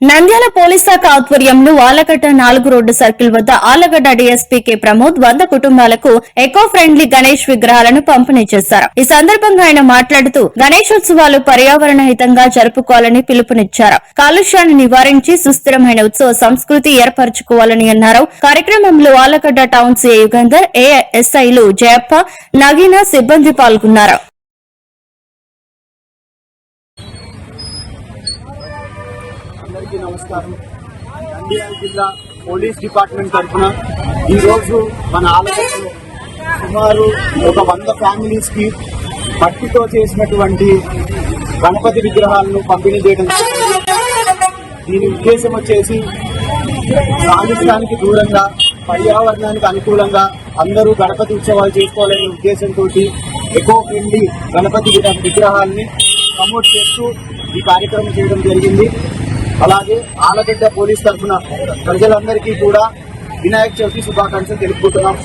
Nandyal police శాఖ ఆధ్వర్యంలో ఆలగడ్డ నాలుగు రోడ్డు సర్కిల్ వద్ద ఆలగడ్డ డీఎస్పీ కె ప్రమోద్ వంద కుటుంబాలకు ఎకో ఫ్రెండ్లీ గణేష్ విగ్రహాలను పంపిణీ చేశారు. ఈ సందర్భంగా ఆయన మాట్లాడుతూ గణేశోత్సవాలు పర్యావరణ హితంగా జరుపుకోవాలని పిలుపునిచ్చారు. కాలుష్యాన్ని నివారించి సుస్థిరమైన ఉత్సవ సంస్కృతి ఏర్పరచుకోవాలని అన్నారు. కార్యక్రమంలో ఆలగడ్డ టౌన్ సీఏ యుగంధర్ ఏఎస్ఐలు జయప్ప నవీన సిబ్బంది పాల్గొన్నారు. అందరికీ నమస్కారం నంద్యాల జిల్లా పోలీస్ డిపార్ట్మెంట్ తరఫున ఈరోజు మన ఆలయంలో సుమారు ఒక వంద ఫ్యామిలీస్కి మట్టితో చేసినటువంటి గణపతి విగ్రహాలను పంపిణీ చేయడం జరిగింది. దీని ఉద్దేశం వచ్చేసి రాజస్థానికి దూరంగా పర్యావరణానికి అనుకూలంగా అందరూ గణపతి ఉత్సవాలు చేసుకోవాలనే ఉద్దేశంతో ఎకో ఫ్రెండ్లీ గణపతి విగ్ర- విగ్రహాల్ని ప్రమోట్ చేస్తూ ఈ కార్యక్రమం చేయడం జరిగింది అలాగే ఆలగడ్డ పోలీస్ తరఫున ప్రజలందరికీ కూడా వినాయక చవితి శుభాకాంక్షలు తెలుపుకుంటున్నాం.